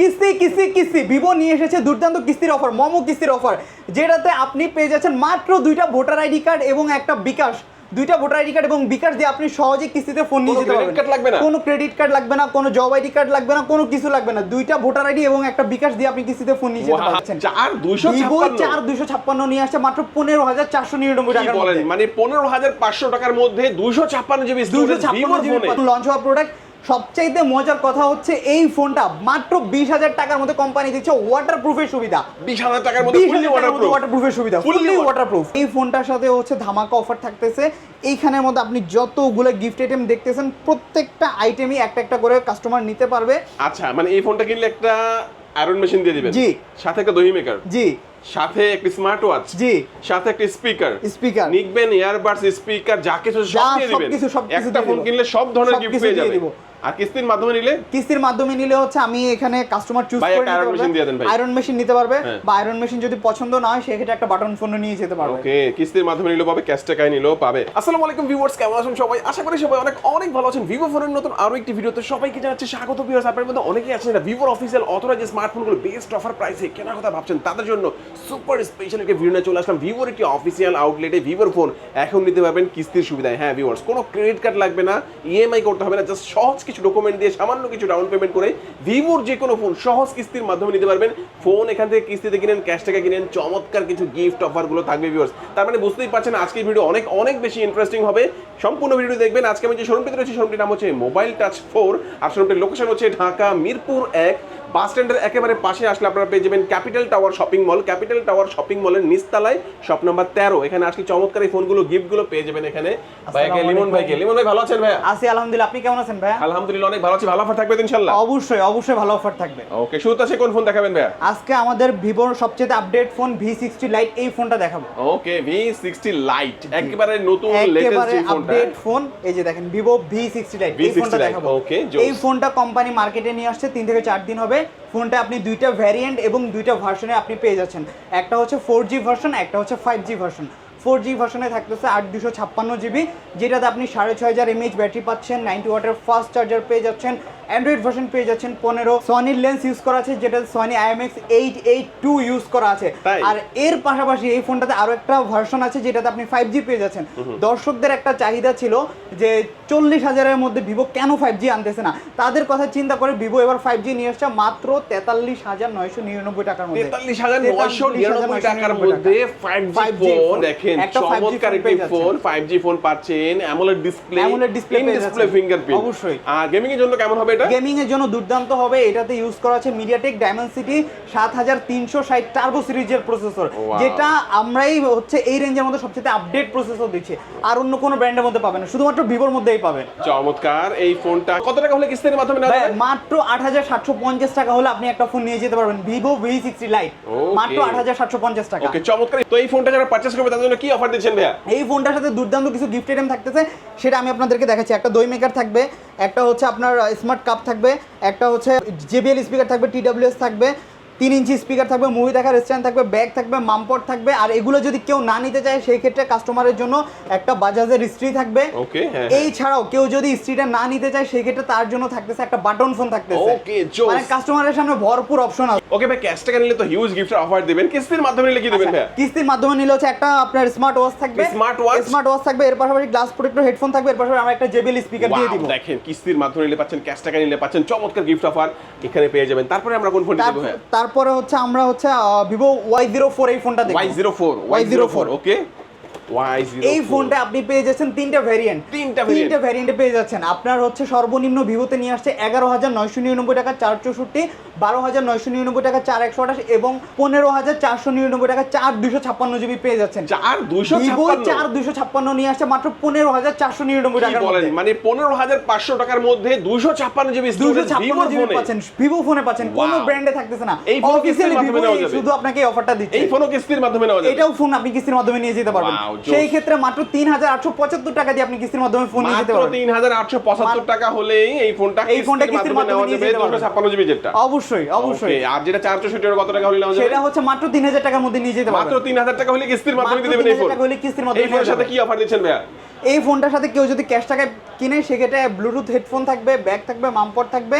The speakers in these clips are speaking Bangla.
কিস্তি কিস্তি কিস্তি। ভিভো নিয়ে এসেছে দুর্দান্ত কিস্তির অফার মোমো কিস্তির অফার যেটাতে আপনি পেয়ে যাচ্ছেন মাত্র দুইটা ভোটার আইডি কার্ড এবং একটা বিকাশ। দুইটা ভোটার আইডি কার্ড এবং বিকাশ দিয়ে আপনি সহজে কিস্তিতে ফোন নিয়ে যেতে পারবেন? কোনো ক্রেডিট কার্ড লাগবে না কোনো জব আইডি কার্ড লাগবে না কোনো কিছু লাগবে না। দুইটা ভোটার আইডি এবং একটা বিকাশ দিয়ে আপনি কিস্তিতে ফোন নিয়ে যেতে পারছেন। চার দুইশো ভিভো চার দুইশো ছাপ্পান্ন নিয়ে আসছে মাত্র পনেরো হাজার চারশো নিরানব্বই কি টাকার মধ্যে। মানে পনেরো হাজার পাঁচশো টাকার মধ্যে দুইশো ছাপ্পান্ন জিবি দুশো ছাপ্পান্ন জিবি লঞ্চ হওয়া প্রোডাক্ট সবচাইতে মজার কথা হচ্ছে এই ফোনটা মাত্র বিশ হাজার টাকার মধ্যে কোম্পানি দিচ্ছে ওয়াটার প্রুফের সুবিধা। বিশ হাজার টাকার মধ্যে। ওয়াটার প্রুফের সুবিধা ফুললি ওয়াটার প্রুফ এই ফোনটার সাথে হচ্ছে ধামাকা অফার থাকতেছে। এইখানের মধ্যে আপনি যতগুলো গিফট আইটেম দেখতেছেন প্রত্যেকটা আইটেমই একটা একটা করে কাস্টমার নিতে পারবে। আচ্ছা মানে এই ফোনটা কিনলে একটা আয়রন মেশিন দিয়ে দিবেন। জি। সাথে একটা দহি মেকার জি। সাথে একটি স্মার্ট ওয়াচ জি। সাথে একটা স্পিকার স্পিকার নিকবেন ইয়ারবাডস স্পিকার যা কিছু সব দিয়ে দিবেন। একটা ফোন কিনলে সব ধরনের গিফট পেয়ে দিয়ে যাবে দিব। আর কিস্তির মাধ্যমে নিলে? কিস্তির মাধ্যমে নিলে হচ্ছে আমি এখানে কাস্টমার চুজ করে নিতে পারবে। আয়রন মেশিন নিতে পারবে। বা আয়রন মেশিন যদি পছন্দ না হয় সেক্ষেত্রে একটা বাটন ফোন নিয়ে যেতে পারবে। ওকে কিস্তির মাধ্যমে নিলেও পাবে ক্যাশ টাকায় নিলেও পাবে। আসসালামু আলাইকুম ভিউয়ার্স কেমন আছেন সবাই? আশা করি সবাই অনেক অনেক ভালো আছেন। ভিভো ফোনের নতুন আরও একটি ভিডিওতে সবাইকে জানাচ্ছি স্বাগত ভিউয়ার্স আপনাদের মধ্যে অনেকেই আছেন না ভিভোর অফিসিয়াল অথরাইজ স্মার্টফোনগুলো বেস্ট অফার প্রাইসে কেনার কথা ভাবছেন তাদের জন্য সুপার স্পেশাল একটি ভিডিও নিয়ে চলে আসলাম। ভিভোর একটি অফিসিয়াল আউটলেটে ভিভোর ফোন এখন নিতে পারবেন কিস্তির সুবিধায়। হ্যাঁ ভিউয়ার্স কোনো ক্রেডিট কার্ড লাগবে না ইএমআই করতে হবে না জাস্ট সহজ কিছু ডকুমেন্ট দিয়ে সামান্য কিছু ডাউন পেমেন্ট করে ভিভোর যে কোনো ফোন সহজ কিস্তির মাধ্যমে নিতে পারবেন। ফোন এখান থেকে কিস্তিতে কিনেন ক্যাশ টাকা কিনেন, চমৎকার কিছু গিফট অফারগুলো থাকবে ভিউর্স তার মানে বুঝতেই পারছেন, আজকের ভিডিও অনেক অনেক বেশি ইন্টারেস্টিং হবে। সম্পূর্ণ ভিডিও দেখবেন। আজকে আমি যে শোরুমটিতে রয়েছে শোরুমটির নাম হচ্ছে মোবাইল টাচ ফোর আর শোরুমটির লোকেশন হচ্ছে ঢাকা মিরপুর এক। বাস স্ট্যান্ডের একেবারে পাশে আসলে আপনারা পেয়ে যাবেন capital tower shopping mall. Capital tower shopping মলের নিচতলায় শপ নাম্বার তেরো। এখানে আসলে চমৎকার এই ফোনগুলো গিফটগুলো পেয়ে যাবেন এখানে। ভাইকে লিমন ভাইকে। লিমন ভাই ভালো আছেন ভাই আছি আলহামদুলিল্লাহ। আপনি কেমন আছেন ভাইয়া? আলহামদুলিল্লাহ অনেক ভালো আছি। ভালো অফার থাকবে তো ইনশাল্লাহ অবশ্যই অবশ্যই ভালো অফার থাকবে। ওকে শুরুতে আছে কোন ফোন দেখাবেন ভাইয়া? আজকে আমাদের ভিভোর সবচেয়ে update phone V sixty lite এই ফোনটা দেখাবো। ওকে ভি সিক্সটি লাইট একেবারে নতুন লেটেস্ট ফোনটা। আপডেট ফোন এই যে দেখেন ভিভো ভি সিক্সটি লাইট এই V60 ফোনটা দেখাবো। জোস। এই ফোনটা কোম্পানি মার্কেটে নিয়ে আসছে তিন থেকে চার দিন হবে। ফোনটা আপনি দুইটা ভ্যারিয়েন্ট এবং দুইটা ভার্সনে আপনি পেয়ে যাচ্ছেন। একটা হচ্ছে ফোর জি ভার্সন একটা হচ্ছে five G version four G ভার্সনে থাকতেছে আট দুশো ছাপ্পান্ন জিবি যেটাতে আপনি সাড়ে ছয় হাজার এমএইচ ব্যাটারি পাচ্ছেন নাইনটি ওয়াটের ফাস্ট চার্জার পেয়ে যাচ্ছেন অ্যান্ড্রয়েড ভার্সন পেয়ে যাচ্ছেন পনেরো। সনির লেন্স ইউজ করা আছে যেটা Sony IMX eight eight two use করা আছে। আর এর পাশাপাশি এই ফোনটাতে আরও একটা ভার্সন আছে যেটাতে আপনি ফাইভ জি পেয়ে যাচ্ছেন। দর্শকদের একটা চাহিদা ছিল যে চল্লিশ হাজারের মধ্যে ভিভো কেন ফাইভ জি আনতেছে না? তাদের কথা চিন্তা করে ভিভো এবার ফাইভ জি নিয়ে আসছে মাত্র তেতাল্লিশ হাজার নয়শো নিরানব্বই টাকার মধ্যে। তেতাল্লিশ হাজার নয়শো নিরানব্বই টাকার মধ্যে ফাইভ জি ফোন। দেখেন চমৎকার একটি ফোন ফাইভ জি ফোন পাচ্ছেন অ্যামোলেড ডিসপ্লে display ডিসপ্লে যাচ্ছেন। ফিঙ্গারপ্রিন্ট অবশ্যই। আর গেমিং এর জন্য কেমন হবে? এটা? গেমিং এর জন্য দুর্দান্ত হবে এটাতে ইউজ করা আছে মিডিয়াটেক ডায়মন্ডসিটি সাত হাজার তিনশো ষাট টার্বো সিরিজের প্রসেসর যেটা আমরাই হচ্ছে এই রেঞ্জের মধ্যে সবচেয়ে আপডেট প্রসেসর দিচ্ছি। আর অন্য কোনো ব্র্যান্ডের মধ্যে পাবেন না শুধুমাত্র ভিভোর মধ্যেই পাবেন চমৎকার এই ফোনটা কত টাকা হলে কিস্তির মাধ্যমে নেওয়া যাবে? মাত্র আট হাজার সাতশো পঞ্চাশ টাকা হলে আপনি একটা ফোন নিয়ে যেতে পারবেন ভিভো ভি সিক্সটি লাইট মাত্র আট হাজার সাতশো পঞ্চাশ টাকা। ওকে চমৎকার। তো এই ফোনটা যারা পারচেজ করবে তাদের জন্য কি অফার দিচ্ছেন ভাইয়া? এই ফোনটার সাথে দুর্দান্ত কিছু গিফট আইটেম থাকতেছে সেটা আমি আপনাদেরকে দেখাচ্ছি। একটা দই মেকার থাকবে একটা হচ্ছে আপনার স্মার্ট কাপ থাকবে একটা হচ্ছে জেবিএল স্পিকার থাকবে টিডাব্লিউএস থাকবে তিন ইঞ্চি স্পিকার থাকবে মুভি দেখার স্ট্যান্ড থাকবে ব্যাগ থাকবে মামপট থাকবে আর এগুলো যদি কেউ না নিতে চায় সেই ক্ষেত্রে কাস্টমারের জন্য একটা বাজাজের স্ত্রী থাকবে। হ্যাঁ এই ছাড়াও কেউ যদি স্ত্রীটা না নিতে চায় সেই ক্ষেত্রে তার জন্য থাকতেছে একটা বাটন ফোন থাকতেছে। মানে কাস্টমারের সামনে ভরপুর অপশন আছে। ওকে ভাই ক্যাশ টাকা নিলে তো হিউজ গিফটের অফার দিবেন। কিস্তির মাধ্যমে নিলে কি দেবেন ভাইয়া কিস্তির মাধ্যমে নিলে হচ্ছে একটা আপনার স্মার্ট ওয়াচ থাকবে। Smart watch? স্মার্ট ওয়াচ থাকবে এর পাশাপাশি গ্লাস প্রোটেক্টর হেডফোন থাকবে এর পাশাপাশি আমরা একটা জেবিএল স্পিকার দিয়ে দিব। দেখেন কিস্তির মাধ্যমে নিলে পাচ্ছেন ক্যাশ টাকা নিলে পাচ্ছেন চমৎকার গিফট অফার এখানে পেয়ে যাবেন। তারপরে আমরা কোন ফোন তার- দেবো হ্যাঁ তারপরে হচ্ছে আমরা হচ্ছে ভিভো ওয়াই জিরো ফোর এই ফোনটা দেখি Y zero four Y zero four okay এই ফোনটা আপনি পেয়ে যাচ্ছেন তিনটা ভ্যারিয়েন্ট তিনটা তিনটা ভ্যারিয়েন্টে পেয়ে যাচ্ছেন। আপনার হচ্ছে সর্বনিম্ন ভিভোতে নিয়ে আসছে এগারো হাজার নয়শো নিরানব্বই টাকা চার চৌষট্টি বারো হাজার নয়শো নিরানব্বই টাকা চার একশো আঠাশ এবং পনেরো হাজার চারশো নিরানব্বই টাকা চার দুশো ছাপ্পান্ন জিবি পেয়ে যাচ্ছেন। চার ভিভো চার দুশো ছাপ্পান্ন নিয়ে আসছে মাত্র পনেরো হাজার চারশো নিরানব্বই কি টাকার বলেন? মানে পনেরো হাজার পাঁচশো টাকার মধ্যে দুইশো ছাপ্পান্ন জিবি দুশো ছাপ্পান্ন জিবি পাচ্ছেন ভিভো ফোনে পাচ্ছেন কোনো ব্র্যান্ডে থাকতেছে না। এই অফিসিয়ালি ভিভো শুধু আপনাকে এই অফারটা দিচ্ছে। এই ফোনও কিস্তির মাধ্যমে নেওয়া যাবে। এটাও ফোন আপনি কিস্তির মাধ্যমে নিয়ে যেতে পারবেন। সেই ক্ষেত্রে মাত্র তিন হাজার আটশো পঁচাত্তর টাকা দিয়ে আপনি কিস্তির মাধ্যমে ফোন নিয়ে যেতে পারবেন। তিন হাজার আটশো পঁচাত্তর টাকা হলেই এই ফোনটা এই ফোনটা কিস্তির মাধ্যমে নিয়ে যেতে পারবেন। ছাপ্পান্ন জিবি যেটা অবশ্যই অবশ্যই। আর যেটা চারশো সেটার কত টাকা হলে সেটা হচ্ছে মাত্র তিন হাজার টাকার মধ্যে নিয়ে যেতে মাত্র তিন হাজার টাকা হলে কিস্তির মাধ্যমে দেবেন এই 3000 ফোন। হলে কিস্তির মাধ্যমে এই ফোনের সাথে কি অফার দিচ্ছেন ভাইয়া? এই ফোনটার সাথে কেউ যদি ক্যাশ টাকায় কিনে সেক্ষেত্রে ব্লুটুথ হেডফোন থাকবে ব্যাগ থাকবে মামপট থাকবে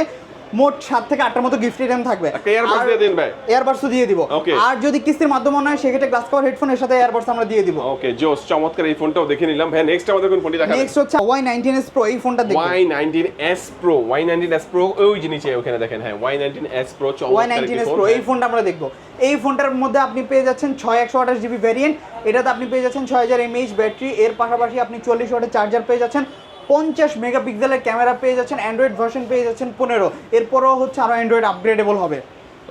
মোট সাত থেকে আটটার মতো গিফট আইটেম থাকবে। earbuds দিয়ে দিন ভাই। এয়ারবাডসও দিয়ে দিব। আর যদি কিস্তির মাধ্যমে নয় সেক্ষেত্রে গ্লাস কভার হেডফোন এর সাথে এয়ারবাডস আমরা দিয়ে দিব। ওকে জোস চমৎকার এই ফোনটাও দেখে নিলাম। ভাই নেক্সট আমাদের কোন ফোনটি দেখাবেন? নেক্সট হচ্ছে ওয়াই নাইনটিন এস প্রো এই ফোনটা দেখুন। Y nineteen S pro Y nineteen S pro ওই জিনিসে ওখানে দেখেন হ্যাঁ Y nineteen S pro Y চমৎকার নাইনটিন একটি এস প্রো এই ফোনটা আমরা দেখব। এই ফোনটার মধ্যে আপনি পেয়ে যাচ্ছেন ছয় একশো আঠাশ জিবি ভ্যারিয়েন্ট এটাতে আপনি পেয়ে যাচ্ছেন ছয় হাজার এমএইচ ব্যাটারি এর পাশাপাশি আপনি চল্লিশ ওয়াটের চার্জার পেয়ে যাচ্ছেন পঞ্চাশ মেগাপিক্সেলের ক্যামেরা পেয়ে যাচ্ছেন অ্যান্ড্রয়েড ভার্সন পেয়ে যাচ্ছেন পনেরো। এরপরও হচ্ছে আরও অ্যান্ড্রয়েড আপগ্রেডেবল হবে।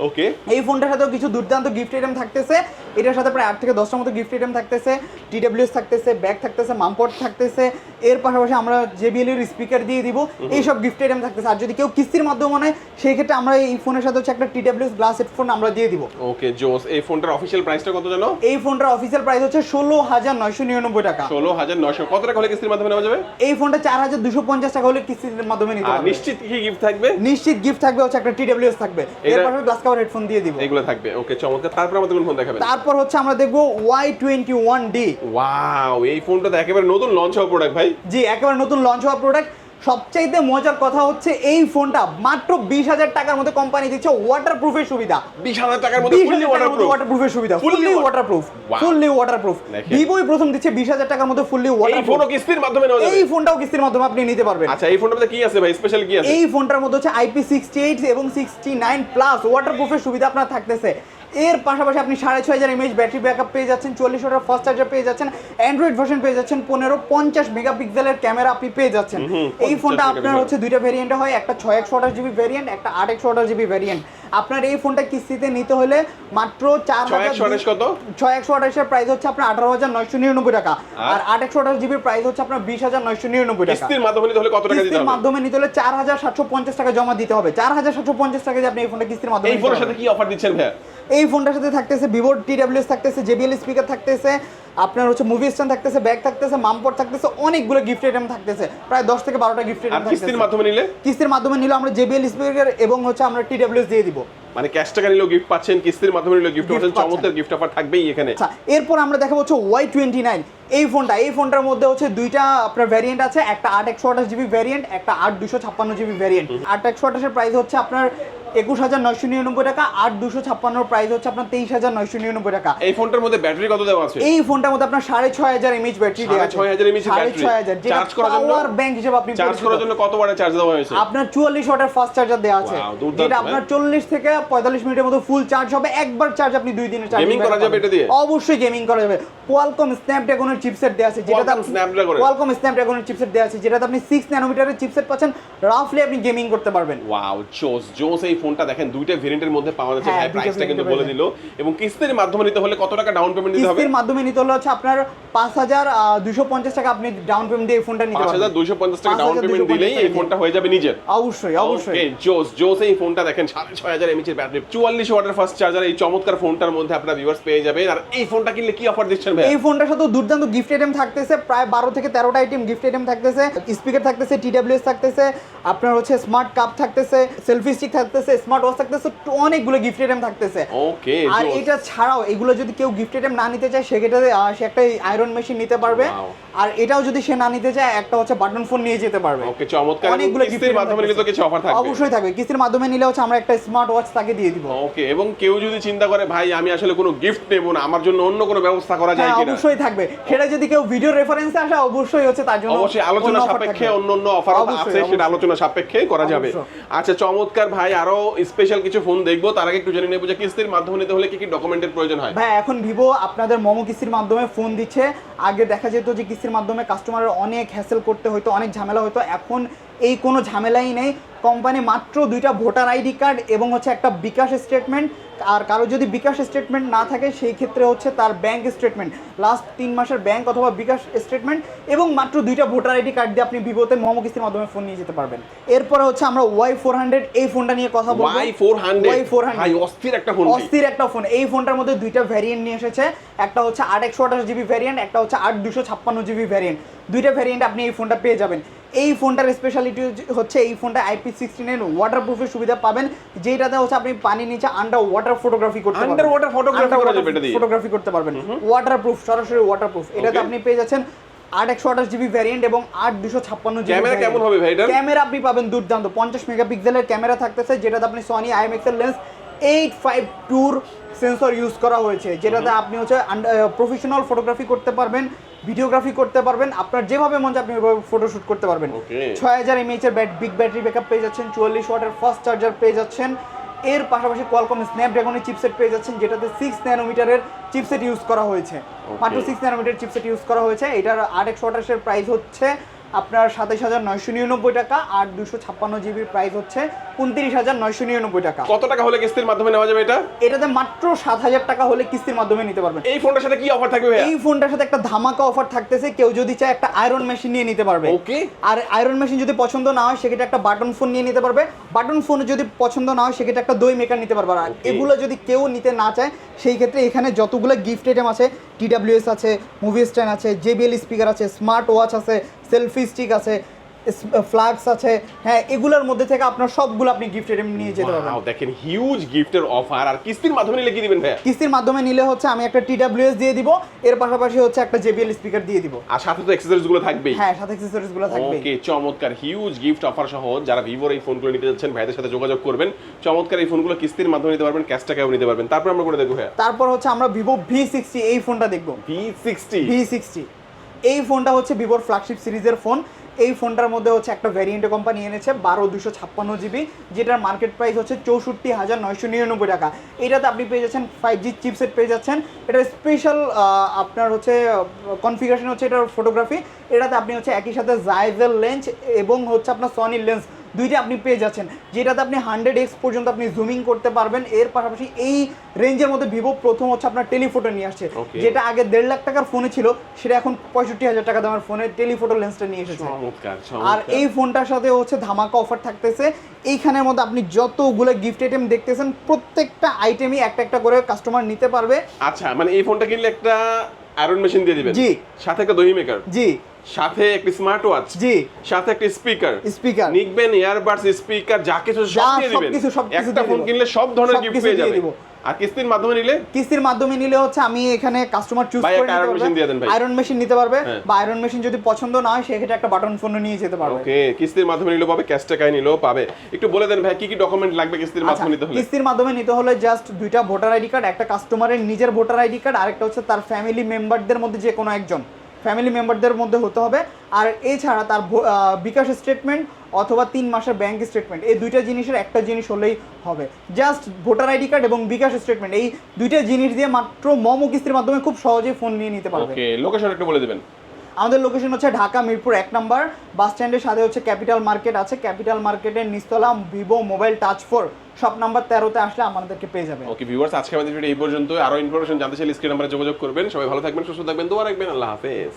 ওকে এই ফোনটার সাথেও কিছু দুর্দান্ত গিফট আইটেম থাকতেছে। এটার সাথে প্রায় আট থেকে দশটার মতো গিফট আইটেম থাকতেছে টিডাব্লিউএস থাকতেছে ব্যাগ থাকতেছে মামপট থাকতেছে। এর পাশাপাশি আমরা জেবিএল এর স্পিকার দিয়ে দিব এইসব গিফট আইটেম থাকতেছে। আর যদি কেউ কিস্তির মাধ্যমে নেয় সেই ক্ষেত্রে আমরা এই ফোনের সাথে হচ্ছে একটা টিডাব্লিউএস গ্লাস হেডফোন আমরা দিয়ে দিব। ওকে জোস এই ফোনটার অফিসিয়াল প্রাইসটা কত জানো? এই ফোনটার অফিসিয়াল প্রাইস হচ্ছে ষোলো হাজার নয়শো নিরানব্বই টাকা। ষোলো হাজার নশো কত টাকা হলে কিস্তির মাধ্যমে নেওয়া যাবে? এই ফোনটা চার হাজার দুশো পঞ্চাশ টাকা হলে কিস্তির মাধ্যমে নিতে হবে নিশ্চিত কি গিফট থাকবে? নিশ্চিত গিফট থাকবে হচ্ছে একটা টিডাব্লিউএস থাকবে। এর পাশাপাশি গ্লাস কভার হেডফোন দিয়ে দিব। এগুলো থাকবে। ওকে চমৎকার। তারপর আমাদের কোন ফোন দেখাবেন? তারপর হচ্ছে আমরা দেখব Y twenty one D wow এই ফোনটা তো একেবারে নতুন লঞ্চ হওয়া প্রোডাক্ট ভাই। জি একেবারে নতুন লঞ্চ হওয়া প্রোডাক্ট সবচাইতে মজার কথা হচ্ছে এই ফোনটা মাত্র বিশ হাজার টাকার মধ্যে কোম্পানি দিচ্ছে ওয়াটার প্রুফের সুবিধা। বিশ হাজার টাকার মধ্যে ওয়াটার প্রুফের সুবিধা fully water proof fully water proof ভিভোই প্রথম দিচ্ছে বিশ হাজার টাকার মধ্যে ফুললি এই ওয়াটার ফোনও কিস্তির মাধ্যমে এই ফোনটাও কিস্তির মাধ্যমে আপনি নিতে পারবেন। আচ্ছা এই ফোনটাতে কি আছে ভাই? স্পেশাল কি আছে? এই ফোনটার মধ্যে হচ্ছে আইপি সিক্সটি এইট এবং সিক্সটি নাইন প্লাস ওয়াটার প্রুফের সুবিধা আপনার থাকতেছে। এর পাশাপাশি আপনি সাড়ে ছয় হাজার এমএইচ ব্যাটারি ব্যাকআপ পেয়ে যাচ্ছেন চল্লিশ হাজার ফাস্ট চার্জার পেয়ে যাচ্ছেন অ্যান্ড্রয়েড ভার্সন পেয়ে যাচ্ছেন পনেরো পঞ্চাশ মেগাপিক্সেলের ক্যামেরা আপনি পেয়ে যাচ্ছেন। এই ফোনটা আপনার হচ্ছে দুইটা ভেরিয়েন্টে হয় একটা ছয় একশো আঠাশ জিবি ভেরিয়েন্ট একটা আট একশো আঠাশ জিবি ভেরিয়েন্ট আপনার এই ফোনটা কিস্তিতে নিতে হলে মাত্র চার কত? ছয় একশো আঠাশের প্রাইস হচ্ছে আপনার আঠারো হাজার নয়শো নিরানব্বই টাকা। আর? আট একশো আঠাশ জিবির প্রাইস হচ্ছে আপনার বিশ হাজার নয়শো নিরানব্বই টাকা। কিস্তির মাধ্যমে নিতে হলে কত টাকা দিতে কিস্তির মাধ্যমে নিতে হলে চার হাজার সাতশো পঞ্চাশ টাকা জমা দিতে হবে। চার হাজার সাতশো পঞ্চাশ টাকা আপনি এই ফোনটা কিস্তির মাধ্যমে এই ফোনের সাথে কি অফার দিচ্ছেন ভাই এই ফোনটার সাথে থাকতেছে ভিভোর টিডাব্লিউএস থাকতেছে জেবিএল স্পিকার থাকতেছে আপনার হচ্ছে মুভি স্ট্যান্ড থাকতেছে ব্যাগ থাকতেছে মামপট থাকতেছে অনেকগুলো গিফট আইটেম থাকতেছে। প্রায় দশ থেকে বারোটা গিফট আইটেম কিস্তির মাধ্যমে নিলে? কিস্তির মাধ্যমে নিলে আমরা জেবিএল স্পিকার এবং হচ্ছে আমরা টিডাব্লিউএস দিয়ে দিব। মানে ক্যাশ টাকা নিলেও গিফট পাচ্ছেন কিস্তির মাধ্যমে নিলেও গিফট পাচ্ছেন। চমৎকার গিফট অফার থাকবেই এখানে। আচ্ছা এরপর আমরা দেখাবো হচ্ছে ওয়াই টোয়েন্টি নাইন এই ফোনটা এই ফোনটার মধ্যে হচ্ছে দুইটা আপনার ভ্যারিয়েন্ট আছে একটা আট একশো আঠাশ জিবি ভ্যারিয়েন্ট একটা আট দুশো ছাপ্পান্ন জিবি ভ্যারিয়েন্ট আট একশো আঠাশের প্রাইস হচ্ছে আপনার একুশ হাজার নয়শো নিরানব্বই টাকা আট দুশো ছাপ্পান্নর প্রাইস হচ্ছে আপনার তেইশ হাজার নয়শো নিরানব্বই টাকা। এই ফোনটার মধ্যে ব্যাটারি কত দেওয়া আছে? এই ফোনটার মধ্যে আপনার সাড়ে ছয় হাজার এমএইচ ব্যাটারি দেওয়া আছে। 6,500 mAh সাড়ে ছয় হাজার যেটা Charge করার জন্য- পাওয়ার ব্যাংক হিসেবে আপনি চার্জ করার জন্য কত ওয়াটের চার্জ দেওয়া হয়েছে? আপনার চুয়াল্লিশ ওয়াটের ফাস্ট চার্জার দেওয়া আছে। যেটা আপনার চল্লিশ থেকে পঁয়তাল্লিশ মিনিটের মতো ফুল চার্জ হবে। একবার চার্জ আপনি দুই দিনে চার্জ করা যাবে এটা দিয়ে? অবশ্যই গেমিং করা যাবে। কোয়ালকম স্ন্যাপড্রাগনের চিপসেট দেওয়া আছে Qualcomm Snapdragon এর? কোয়ালকম স্ন্যাপড্রাগনের চিপসেট দেওয়া আছে যেটাতে আপনি সিক্স ন্যানোমিটারের চিপসেট পাচ্ছেন। রাফলি আপনি গেমিং করতে পারবেন। ওয়াও জোস জোস এই ফোনটা দেখেন দুইটা ভেরিয়েন্টের মধ্যে পাওয়া যাচ্ছে হ্যাঁ, প্রাইসটা কিন্তু বলে দিল। এবং কিস্তির মাধ্যমে নিতে হলে কত টাকা ডাউন পেমেন্ট দিতে হবে? কিস্তির মাধ্যমে নিতে হলে হচ্ছে আপনার পাঁচ হাজার দুশো পঞ্চাশ টাকা আপনি ডাউন পেমেন্ট দিয়ে এই ফোনটা নিতে পারবেন। হাজার দুইশো পঞ্চাশ টাকা ডাউন পেমেন্ট দিলেই এই ফোনটা হয়ে যাবে নিজের। অবশ্যই অবশ্যই। ওকে জোস জোস এই ফোনটা দেখেন সাড়ে ছয় হাজার এমএচের ব্যাটারি চুয়াল্লিশ ওয়াটের ফার্স্ট চার্জার এই চমৎকার ফোনটার মধ্যে আপনারা ভিউয়ার্স পেয়ে যাবেন। আর এই ফোনটা কিনলে কি অফার দিচ্ছেন ভাই? এই ফোনটার সাথে দুর্দান্ত গিফট আইটেম থাকতেছে প্রায় বারো থেকে তেরোটা আইটেম গিফট আইটেম থাকতেছে। স্পিকার থাকতেছে টিডাব্লিউএস থাকতেছে আপনার হচ্ছে স্মার্ট কাপ থাকতেছে সেলফি স্টিক থাকতেছে স্মার্ট ওয়াচ থাকতেছে অনেকগুলো গিফট আইটেম থাকতেছে। ওকে আর এটা ছাড়াও এগুলো যদি কেউ গিফট আইটেম না নিতে চায় সেক্ষেত্রে সে একটা আয়রন মেশিন নিতে পারবে। আর এটাও যদি সে না নিতে চায় একটা হচ্ছে বাটন ফোন নিয়ে যেতে পারবে। ওকে চমৎকার। অনেকগুলো কিস্তির মাধ্যমে নিলে তো কিছু অফার থাকবে। অবশ্যই থাকবে। কিস্তির মাধ্যমে নিলে হচ্ছে আমরা একটা স্মার্ট ওয়াচ তাকে দিয়ে দিব। ওকে এবং কেউ যদি চিন্তা করে ভাই আমি আসলে কোনো গিফট নেব না আমার জন্য অন্য কোনো ব্যবস্থা করা যায় হ্যাঁ কিনা? অবশ্যই থাকবে। সেটা যদি কেউ ভিডিও রেফারেন্সে আসে অবশ্যই হচ্ছে তার জন্য অবশ্যই আলোচনা সাপেক্ষে অন্য অন্য অফার আছে সেটা আলোচনা সাপেক্ষে করা যাবে। আচ্ছা চমৎকার ভাই আরও স্পেশাল কিছু ফোন দেখব, তার আগে একটু জেনে নেব যে কিস্তির মাধ্যমে নিতে হলে কি কি ডকুমেন্টের প্রয়োজন হয়। ভাই, এখন ভিভো আপনাদের মোমো কিস্তির মাধ্যমে ফোন দিচ্ছে। আগে দেখা যেত যে কিস্তির মাধ্যমে কাস্টমারের অনেক হ্যাসেল করতে হতো অনেক ঝামেলা হতো এখন এই কোনো ঝামেলাই নেই। কোম্পানি মাত্র দুইটা ভোটার আইডি কার্ড এবং হচ্ছে একটা বিকাশ স্টেটমেন্ট আর কারও যদি বিকাশ স্টেটমেন্ট না থাকে সেই ক্ষেত্রে হচ্ছে তার ব্যাংক স্টেটমেন্ট লাস্ট তিন মাসের ব্যাংক অথবা বিকাশ স্টেটমেন্ট এবং মাত্র দুইটা ভোটার আইডি কার্ড দিয়ে আপনি ভিভোতে মোমো কিস্তির মাধ্যমে ফোন নিয়ে যেতে পারবেন। এরপরে হচ্ছে আমরা ওয়াই ফোর হান্ড্রেড এই ফোনটা নিয়ে কথা বলব। Y four hundred Y four hundred অস্থির একটা ফোন অস্থির একটা ফোন এই ফোনটার মধ্যে দুইটা ভ্যারিয়েন্ট নিয়ে এসেছে। একটা হচ্ছে আট একশো আঠাশ জিবি ভ্যারিয়েন্ট একটা হচ্ছে আট দুশো ছাপ্পান্ন জিবি ভ্যারিয়েন্ট দুইটা ভ্যারিয়েন্ট আপনি এই ফোনটা পেয়ে যাবেন। এই ফোনটার স্পেশালিটি হচ্ছে এই ফোনটা আইপি সিক্সটিন এর ওয়াটার প্রুফের সুবিধা পাবেন যেটাতে হচ্ছে আপনি পানির নিচে আন্ডার ওয়াটার ফটোগ্রাফি করতে পারবেন। করা যাবে এটা দিয়ে? ফটোগ্রাফি করতে পারবেন। ওয়াটার প্রুফ সরাসরি ওয়াটার প্রুফ এটাতে আপনি পেয়ে যাচ্ছেন আট একশো আঠাশ জিবি ভ্যারিয়েন্ট এবং আট দুশো ছাপ্পান্ন জিবি ক্যামেরা কেমন হবে ভাই ক্যামেরা আপনি পাবেন দুর্দান্ত। পঞ্চাশ মেগাপিক্সেলের ক্যামেরা থাকতেছে যেটাতে আপনি সনি আইএমএক্সেল লেন্স এইট ফাইভ টুর সেন্সর ইউজ করা হয়েছে যেটাতে আপনি হচ্ছে প্রফেশনাল ফটোগ্রাফি করতে পারবেন। ভিডিওগ্রাফি করতে পারবেন। আপনার যেভাবে মন চায় আপনি ওইভাবে ফটোশুট করতে পারবেন. ছয় হাজার এমএইচ এর ব্যাট বিগ ব্যাটারি ব্যাকআপ পেয়ে যাচ্ছেন চুয়াল্লিশ ওয়াটের ফাস্ট চার্জার পেয়ে যাচ্ছেন। এর পাশাপাশি কোয়ালকম স্ন্যাপড্রাগনের চিপসেট পেয়ে যাচ্ছেন যেটাতে সিক্স ন্যানোমিটারের চিপসেট ইউজ করা হয়েছে। মাত্র সিক্স ন্যানোমিটার চিপসেট ইউজ করা হয়েছে। এটার আট একশো আঠাশের প্রাইস হচ্ছে আপনার সাতাইশ হাজার নয়শো নিরানব্বই টাকা আর দুশো ছাপ্পান্ন জিবির প্রাইস হচ্ছে উনত্রিশ হাজার নয়শো নিরানব্বই টাকা। কত টাকা হলে কিস্তির মাধ্যমে নেওয়া যাবে এটা? এটাতে মাত্র সাত হাজার টাকা হলে কিস্তির মাধ্যমে নিতে পারবেন। এই ফোনটার সাথে কি অফার থাকবে এই ফোনটার সাথে একটা ধামাকা অফার থাকতেছে কেউ যদি চায় একটা আয়রন মেশিন নিয়ে নিতে পারবে। Okay. আর আয়রন মেশিন যদি পছন্দ না হয় সেক্ষেত্রে একটা বাটন ফোন নিয়ে নিতে পারবে। বাটন ফোন যদি পছন্দ না হয় সেক্ষেত্রে একটা দই মেকার নিতে পারবে। আর. এগুলো যদি কেউ নিতে না চায় সেই ক্ষেত্রে এখানে যতগুলো গিফট আইটেম আছে টিডাব্লিউএস আছে মুভি স্ট্যান্ড আছে জেবিএল স্পিকার আছে স্মার্ট ওয়াচ আছে সেলফি স্টিক আছে ফ্লাক্স আছে। হ্যাঁ এগুলোর মধ্যে থেকে আপনার সবগুলো আপনি গিফট আইটেম নিয়ে যেতে পারবেন। দেখেন হিউজ গিফটের অফার আর কিস্তির মাধ্যমে নিলে কি দিবেন ভাইয়া? কিস্তির মাধ্যমে নিলে হচ্ছে আমি একটা টিডাব্লিউএস দিয়ে দিব। এর পাশাপাশি হচ্ছে একটা জেবিএল স্পিকার দিয়ে দিব। আর সাথে তো অ্যাক্সেসরিজগুলো থাকবেই। হ্যাঁ সাথে অ্যাক্সেসরিজগুলো থাকবে ওকে চমৎকার হিউজ গিফট অফার সহ যারা ভিভোর এই ফোনগুলো নিতে যাচ্ছেন ভাইদের সাথে যোগাযোগ করবেন। চমৎকার এই ফোনগুলো কিস্তির মাধ্যমে নিতে পারবেন ক্যাশ টাকাও নিতে পারবেন। তারপর আমরা করে দেখব হ্যাঁ তারপর হচ্ছে আমরা ভিভো ভি সিক্সটি এই ফোনটা দেখব। ভি সিক্সটি ভি সিক্সটি এই ফোনটা হচ্ছে ভিভোর ফ্ল্যাগশিপ সিরিজের ফোন এই ফোনটার মধ্যে হচ্ছে একটা ভ্যারিয়েন্টে কোম্পানি এনেছে, বারো দুশো ছাপ্পান্ন জিবি যেটার মার্কেট প্রাইস হচ্ছে চৌষট্টি হাজার নয়শো নিরানব্বই টাকা। এটাতে আপনি পেয়ে যাচ্ছেন ফাইভ জি চিপসেট পেয়ে যাচ্ছেন। এটা স্পেশাল আপনার হচ্ছে কনফিগারেশন হচ্ছে এটার ফটোগ্রাফি এটাতে আপনি হচ্ছে একই সাথে জাইজেল লেন্স এবং হচ্ছে আপনার সনির লেন্স দুইটা আপনি পেয়ে যাচ্ছেন যেটাতে আপনি হান্ড্রেড এক্স পর্যন্ত আপনি জুমিং করতে পারবেন। এর পাশাপাশি এই রেঞ্জের মধ্যে ভিভো প্রথম হচ্ছে আপনার টেলিফোটো নিয়ে আসছে। যেটা আগে দেড় লাখ টাকার ফোনে ছিল সেটা এখন পঁয়ষট্টি হাজার টাকা দামের ফোনে টেলিফোটো লেন্সটা নিয়ে এসেছে। আর এই ফোনটার সাথে হচ্ছে ধামাকা অফার থাকতেছে। এইখানের মধ্যে আপনি যতগুলো গিফট আইটেম দেখতেছেন প্রত্যেকটা আইটেমই একটা একটা করে কাস্টমার নিতে পারবে। আচ্ছা মানে এই ফোনটা কিনলে একটা আয়রন মেশিন দিয়ে দিবেন? জি। সাথে একটা দহি মেকার জি। সাথে একটি স্মার্ট ওয়াচ জি। সাথে একটা স্পিকার স্পিকার নিকবেন ইয়ারবাডস স্পিকার যা কিছু সব দিয়ে দিবেন। একটা ফোন কিনলে সব ধরনের গিফট পেয়ে দিয়ে যাবে। দিব। আর কিস্তির মাধ্যমে নিলে? কিস্তির মাধ্যমে নিলে হচ্ছে আমি এখানে কাস্টমার চুজ করে একটা iron দিয়ে দেন ভাই। আয়রন মেশিন নিতে পারবে। হ্যাঁ। বা আয়রন মেশিন যদি পছন্দ না হয় সেক্ষেত্রে একটা বাটন ফোন নিয়ে যেতে পারবে। ওকে কিস্তির মাধ্যমে নিলেও পাবে ক্যাশ টাকায় নিলেও পাবে। একটু বলে দেন ভাই কি কি ডকুমেন্ট লাগবে কিস্তির আচ্ছা, মাধ্যমে নিতে হলে? কিস্তির মাধ্যমে নিতে হলে জাস্ট দুইটা ভোটার আইডি কার্ড একটা কাস্টমারের নিজের ভোটার আইডি কার্ড আরেকটা হচ্ছে তার ফ্যামিলি মেম্বারদের মধ্যে যে কোনো একজন। ফ্যামিলি মেম্বারদের মধ্যে হতে হবে। আর এছাড়া তার বিকাশ স্টেটমেন্ট অথবা তিন মাসের ব্যাংক স্টেটমেন্ট, এই দুইটা জিনিসের একটা জিনিস হলেই হবে। জাস্ট ভোটার আইডি কার্ড এবং বিকাশ স্টেটমেন্ট, এই দুইটা জিনিস দিয়ে মাত্র মমো কিস্তির মাধ্যমে খুব সহজেই ফোন নিয়ে নিতে পারবে। লোকেশন একটু বলে দিবেন। আমাদের লোকেশন হচ্ছে ঢাকা, মিরপুর এক নম্বর। বাস স্ট্যান্ডের সাথে হচ্ছে ক্যাপিটাল মার্কেট আছে। ক্যাপিটাল মার্কেটের নিস্তলা ভিভো, মোবাইল টাচ ফোর, সব নাম্বার তেরোতে আসলে আমাদেরকে পেয়ে যাবে। ওকে ভিউয়ার্স আজকে আমাদের ভিডিও এই পর্যন্ত আরও ইনফরমেশন জানতে চাইলে স্ক্রিন নাম্বারে যোগাযোগ করবেন। সবাই ভালো থাকবেন, সুস্থ থাকবেন। দোয়া রাখবেন। আল্লাহ হাফেজ।